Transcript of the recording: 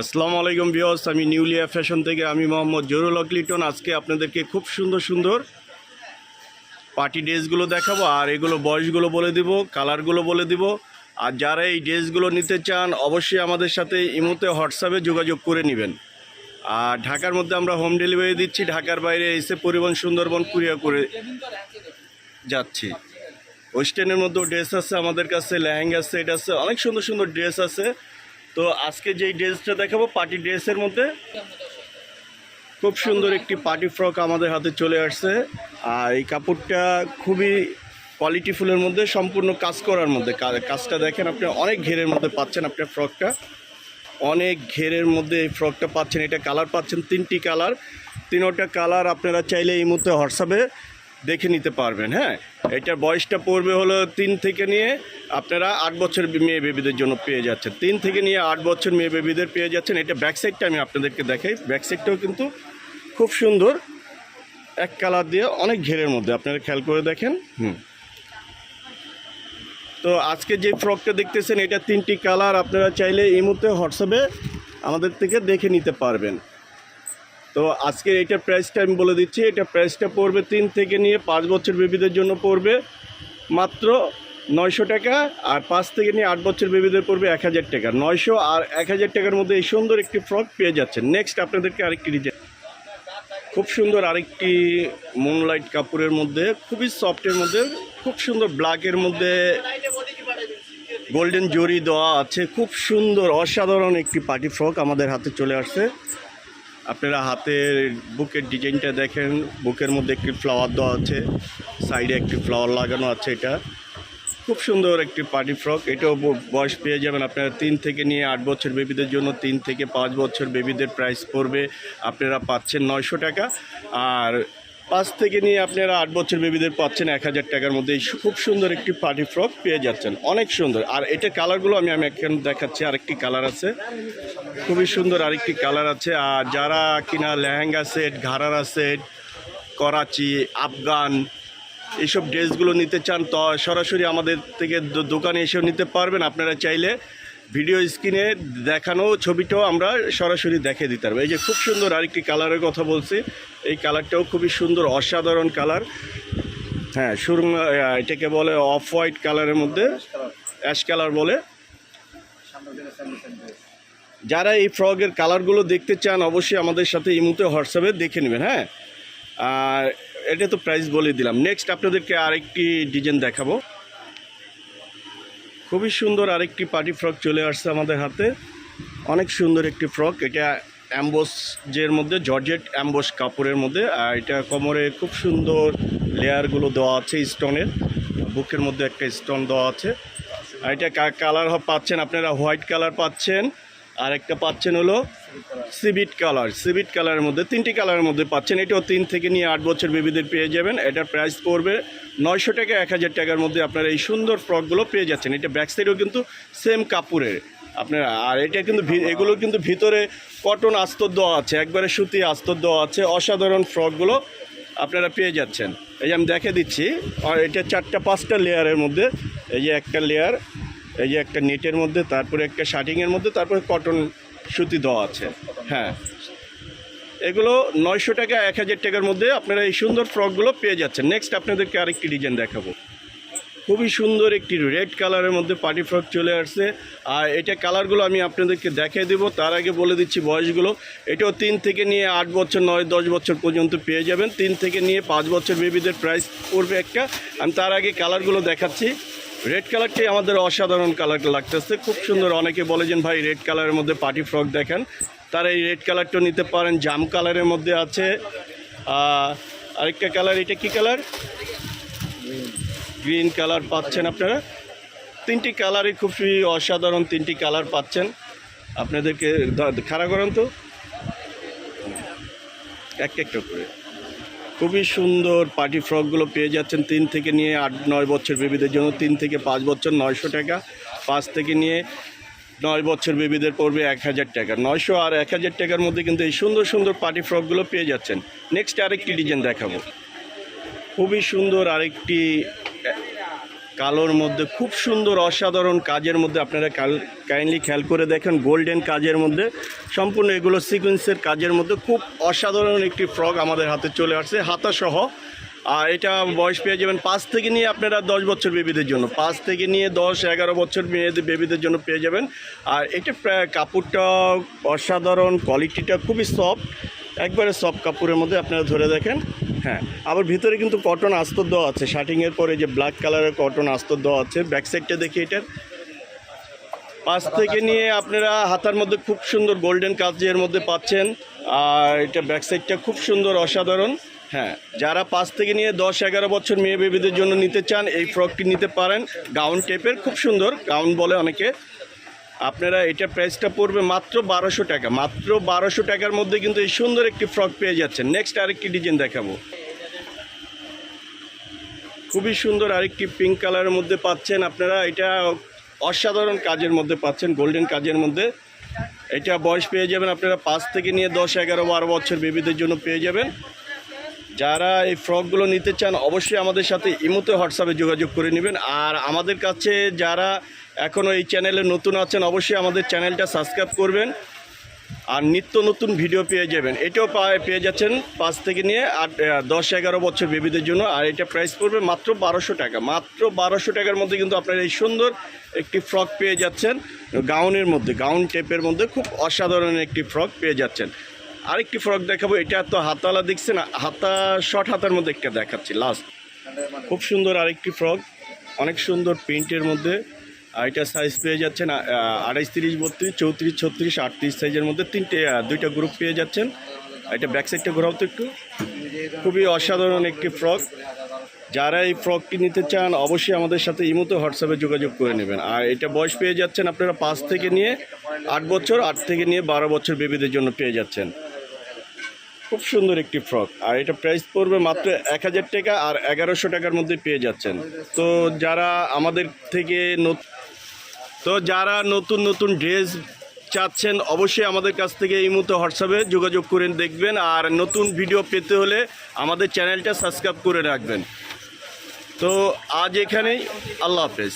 আসসালামু আলাইকুম বিয়স আমি নিউলিয়া ফ্যাশন থেকে আমি মোহাম্মদ জরুল হক লিটন আজকে আপনাদেরকে খুব সুন্দর সুন্দর পার্টি ড্রেসগুলো দেখাবো, আর এগুলো বয়সগুলো বলে দিব, কালারগুলো বলে দিব। আর যারা এই ড্রেসগুলো নিতে চান, অবশ্যই আমাদের সাথে ইমোতে, হোয়াটসঅ্যাপে যোগাযোগ করে নেবেন। আর ঢাকার মধ্যে আমরা হোম ডেলিভারি দিচ্ছি, ঢাকার বাইরে এসে পরিবহন সুন্দরবন কুরিয়া করে যাচ্ছি। ওয়েস্টার্নের মধ্যেও ড্রেস আছে, আমাদের কাছে লেহেঙ্গা সেট আছে, অনেক সুন্দর সুন্দর ড্রেস আছে। তো আজকে যেই ড্রেসটা দেখাবো, পার্টি ড্রেসের মধ্যে খুব সুন্দর একটি পার্টি ফ্রক আমাদের হাতে চলে আসছে। আর এই কাপড়টা খুবই কোয়ালিটি ফুলের মধ্যে, সম্পূর্ণ কাজ করার মধ্যে। কাজটা দেখেন আপনি, অনেক ঘেরের মধ্যে পাচ্ছেন আপনার ফ্রকটা। অনেক ঘেরের মধ্যে এই ফ্রকটা পাচ্ছেন, এটা কালার পাচ্ছেন তিনটি কালার। তিনোটা কালার আপনারা চাইলে এই মুহূর্তে হোয়াটসঅ্যাপে দেখে নিতে পারবেন হ্যাঁ? এটার বয়সটা পড়বে হলো তিন থেকে নিয়ে আপনারা আট বছর মেয়ে বেবিদের জন্য পেয়ে যাচ্ছেন। তিন থেকে নিয়ে আট বছর মেয়ে বেবিদের পেয়ে যাচ্ছেন। এটা ব্যাক সাইডটা আমি আপনাদেরকে দেখাই। ব্যাক সাইডটাও কিন্তু খুব সুন্দর। এক কালার দিয়ে অনেক ঘেরের মধ্যে, আপনারা খেয়াল করে দেখেন। হুম। তো আজকে যে ফ্রকটা দেখতেছেন, এটা তিনটি কালার আপনারা চাইলে এই মুহূর্তে হোয়াটসঅ্যাপে আমাদের থেকে দেখে নিতে পারবেন। তো আজকে এটার প্রাইসটা আমি বলে দিচ্ছি, এটা প্রাইসটা পড়বে তিন থেকে নিয়ে পাঁচ বছর বেবিদের জন্য পড়বে। মাত্র নয়শো টাকা আর পাঁচ থেকে নিয়ে আট বছর বেবিদের পড়বে এক হাজার টাকা। নয়শো আর এক হাজার টাকার মধ্যে এই সুন্দর একটি ফ্রক পেয়ে যাচ্ছেন। নেক্সট আপনাদেরকে আরেকটি ডিজাইন খুব সুন্দর আরেকটি মুনলাইট কাপড়ের মধ্যে, খুবই সফটের মধ্যে, খুব সুন্দর ব্ল্যাকের মধ্যে গোল্ডেন জরি দেওয়া আছে। খুব সুন্দর, অসাধারণ একটি পার্টি ফ্রক আমাদের হাতে চলে আসছে। আপনারা হাতের বুকের ডিজাইনটা দেখেন। বুকের মধ্যে একটি ফ্লাওয়ার দেওয়া আছে সাইডে একটি ফ্লাওয়ার লাগানো আছে এটা। খুব সুন্দর একটি পার্টি ফ্রক এটাও বয়স পেয়ে যাবেন আপনারা তিন থেকে নিয়ে আট বছর বেবিদের জন্য, তিন থেকে পাঁচ বছর বেবিদের প্রাইস পড়বে। আপনারা পাচ্ছেন নয়শো টাকা। আর পাঁচ থেকে নিয়ে আপনারা আট বছর বেবিদের পাচ্ছেন এক হাজার টাকার মধ্যে। খুব সুন্দর একটি পার্টি ফ্রক পেয়ে যাচ্ছেন। অনেক সুন্দর। আর এটা কালারগুলো আমি আমি এখন দেখাচ্ছি, আরেকটি কালার আছে। খুবই সুন্দর আরেকটি কালার আছে। আর যারা কিনা লেহেঙ্গা সেট, ঘাড়ারা সেট, করাচি, আফগান এইসব ড্রেসগুলো নিতে চান, তো সরাসরি আমাদের থেকে দোকানে এসেও নিতে পারবেন। আপনারা চাইলে ভিডিও স্ক্রিনে দেখানো ছবিটাও আমরা সরাসরি দেখে দিতে পারব। এই যে খুব সুন্দর আরেকটি কালারের কথা বলছি, এই কালারটাও খুবই সুন্দর, অসাধারণ কালার। হ্যাঁ সুরম এটাকে বলে অফ হোয়াইট কালারের মধ্যে, অ্যাশ কালার বলে। যারা এই ফ্রগের কালারগুলো দেখতে চান, অবশ্যই আমাদের সাথে এই মুহূর্তে হোয়াটসঅ্যাপে দেখে নেবেন হ্যাঁ? আর এটা তো প্রাইস বলে দিলাম। নেক্সট আপনাদেরকে আরেকটি ডিজাইন দেখাবো। খুবই সুন্দর আরেকটি পার্টি ফ্রক চলে আসছে আমাদের হাতে। অনেক সুন্দর একটি ফ্রক। এটা অ্যাম্বোস যের মধ্যে, জর্জেট অ্যাম্বোস কাপড়ের মধ্যে। আর এটা কোমরে খুব সুন্দর লেয়ারগুলো দেওয়া আছে স্টোনের। বুকের মধ্যে একটা স্টোন দেওয়া আছে। আর এটা কালার পাচ্ছেন আপনারা, হোয়াইট কালার পাচ্ছেন। আর একটা পাচ্ছেন হলো সিবিট কালার সিবিট কালারের মধ্যে, তিনটি কালারের মধ্যে পাচ্ছেন। এটাও তিন থেকে নিয়ে আট বছর বেবিদের পেয়ে যাবেন। এটার প্রাইস পড়বে নয়শো টাকা, এক হাজার টাকার মধ্যে আপনারা এই সুন্দর ফ্রকগুলো পেয়ে যাচ্ছেন। এটা ব্যাক সাইডেও কিন্তু সেম কাপড়ের। আপনারা, আর এটা কিন্তু এগুলো কিন্তু ভিতরে কটন আস্তর দেওয়া আছে, একবারে সুতি আস্তর দেওয়া আছে। অসাধারণ ফ্রকগুলো আপনারা পেয়ে যাচ্ছেন। এই যে আমি দেখে দিচ্ছি, আর এটা চারটা, পাঁচটা লেয়ারের মধ্যে, এই যে একটা লেয়ার এই যে একটা নেটের মধ্যে, তারপরে একটা শার্টিংয়ের মধ্যে, তারপরে কটন সুতি দেওয়া আছে। হ্যাঁ। এগুলো নয়শো টাকা, এক হাজার টাকার মধ্যে আপনারা এই সুন্দর ফ্রকগুলো পেয়ে যাচ্ছেন। নেক্সট আপনাদেরকে আরেকটি ডিজাইন দেখাবো। খুবই সুন্দর একটি রেড কালারের মধ্যে পার্টি ফ্রক চলে আসছে। আর এটা কালারগুলো আমি আপনাদেরকে দেখিয়ে দেবো। তার আগে বলে দিচ্ছি বয়সগুলো। এটাও তিন থেকে নিয়ে আট বছর, নয়, দশ বছর পর্যন্ত পেয়ে যাবেন। তিন থেকে নিয়ে পাঁচ বছর বেবিদের প্রাইস পড়বে একটা। আমি তার আগে কালারগুলো দেখাচ্ছি। রেড কালারটি আমাদের অসাধারণ কালার লাগতেছে। খুব সুন্দর। অনেকে বলে যে, ভাই রেড কালারের মধ্যে পার্টি ফ্রক দেখেন। তারা এই রেড কালারটা নিতে পারেন। জাম কালারের মধ্যে আছে। আরেকটা কালার এটা কি কালার গ্রিন কালার পাচ্ছেন আপনারা। তিনটি কালারই খুবই অসাধারণ তিনটি কালার পাচ্ছেন। আপনাদেরকে খাড়া করেন তো। এক একটা করে খুবই সুন্দর পার্টি ফ্রকগুলো পেয়ে যাচ্ছেন। তিন থেকে নিয়ে আট, নয় বছর বেবিদের জন্য তিন থেকে পাঁচ বছর নয়শো টাকা, পাঁচ থেকে নিয়ে নয় বছর বেবিদের পড়বে এক হাজার টাকা। নয়শো আর এক হাজার টাকার মধ্যে কিন্তু এই সুন্দর সুন্দর পার্টি ফ্রকগুলো পেয়ে যাচ্ছেন। নেক্সট আরেকটি ডিজাইন দেখাবো। খুবই সুন্দর আরেকটি কালোর মধ্যে খুব সুন্দর অসাধারণ কাজের মধ্যে আপনারা কাইন্ডলি খেয়াল করে দেখেন গোল্ডেন কাজের মধ্যে। সম্পূর্ণ এগুলো সিকোয়েন্সের কাজের মধ্যে খুব অসাধারণ একটি ফ্রক আমাদের হাতে চলে আসছে, হাতাসহ। আর এটা বয়স পেয়ে যাবেন পাঁচ থেকে নিয়ে আপনারা দশ বছর বেবিদের জন্য। পাঁচ থেকে নিয়ে দশ, এগারো বছর মেয়েদের বেবিদের জন্য পেয়ে যাবেন। আর এটা প্রায় কাপড়টা অসাধারণ কোয়ালিটিটা খুবই সফট একবারে সফট কাপড়ের মধ্যে আপনারা ধরে দেখেন। হ্যাঁ আবার ভিতরে কিন্তু কটন আস্তর দেওয়া আছে। শার্টিংয়ের পরে যে ব্ল্যাক কালারের কটন আস্তর দেওয়া আছে ব্যাক সাইডটা দেখি এটার। পাঁচ থেকে নিয়ে আপনারা হাতার মধ্যে খুব সুন্দর গোল্ডেন কাজের মধ্যে পাচ্ছেন। আর এটা ব্যাক সাইডটা খুব সুন্দর, অসাধারণ। হ্যাঁ যারা পাঁচ থেকে নিয়ে দশ, এগারো বছর মেয়ে বেবিদের জন্য নিতে চান, এই ফ্রকটি নিতে পারেন। গাউন টাইপের খুব সুন্দর গাউন বলে অনেকে আপনারা এটা প্রাইসটা পড়বে মাত্র বারোশো টাকা। মাত্র বারোশো টাকার মধ্যে কিন্তু এই সুন্দর একটি ফ্রক পেয়ে যাচ্ছেন। নেক্সট আরেকটি ডিজাইন দেখাবো। খুবই সুন্দর আরেকটি পিঙ্ক কালারের মধ্যে পাচ্ছেন আপনারা। এটা অসাধারণ কাজের মধ্যে পাচ্ছেন গোল্ডেন কাজের মধ্যে। এটা বয়স পেয়ে যাবেন আপনারা পাঁচ থেকে নিয়ে দশ, এগারো, বারো বছর বেবিদের জন্য পেয়ে যাবেন। যারা এই ফ্রকগুলো নিতে চান, অবশ্যই আমাদের সাথে ইমোতে হোয়াটসঅ্যাপে যোগাযোগ করে নেবেন। আর আমাদের কাছে যারা এখনও এই চ্যানেলে নতুন আছেন, অবশ্যই আমাদের চ্যানেলটা সাবস্ক্রাইব করবেন আর নিত্য নতুন ভিডিও পেয়ে যাবেন। এটাও পেয়ে যাচ্ছেন পাঁচ থেকে নিয়ে আট দশ, এগারো বছর বেবিদের জন্য। আর এটা প্রাইস পড়বে মাত্র বারোশো টাকা। মাত্র বারোশো টাকার মধ্যে কিন্তু আপনারা এই সুন্দর একটি ফ্রক পেয়ে যাচ্ছেন। গাউনের মধ্যে গাউন টেপের মধ্যে খুব অসাধারণ একটি ফ্রক পেয়ে যাচ্ছেন। আরেকটি ফ্রক দেখাবো, এটা তো হাতালা দেখছেন, হাতা শর্ট হাতার মধ্যে একটা দেখাচ্ছি লাস্ট খুব সুন্দর আরেকটি ফ্রক অনেক সুন্দর প্রিন্টের মধ্যে। আর এটা সাইজ পেয়ে যাচ্ছেন আড়াইশ তিরিশ, বত্রিশ, চৌত্রিশ, ছত্রিশ, আটত্রিশ সাইজের মধ্যে তিনটে দুইটা গ্রুপ পেয়ে যাচ্ছেন। এটা ব্যাক সাইডটা ঘোরাও তো একটু। খুবই অসাধারণ একটি ফ্রক যারা এই ফ্রকটি নিতে চান, অবশ্যই আমাদের সাথে ইমোতে হোয়াটসঅ্যাপে যোগাযোগ করে নেবেন। আর এটা বয়স পেয়ে যাচ্ছেন আপনারা পাঁচ থেকে নিয়ে আট বছর, আট থেকে নিয়ে বারো বছর বেবিদের জন্য পেয়ে যাচ্ছেন। খুব সুন্দর একটি ফ্রক আর এটা প্রাইস পড়বে মাত্র এক হাজার টাকা আর এগারোশো টাকার মধ্যে পেয়ে যাচ্ছেন। তো যারা আমাদের থেকে নত- তো যারা নতুন নতুন ড্রেস চাচ্ছেন, অবশ্যই আমাদের কাছ থেকে এই মুহূর্তে হোয়াটসঅ্যাপে যোগাযোগ করে দেখবেন। আর নতুন ভিডিও পেতে হলে আমাদের চ্যানেলটা সাবস্ক্রাইব করে রাখবেন। তো আজ এখানেই, আল্লাহ হাফেজ।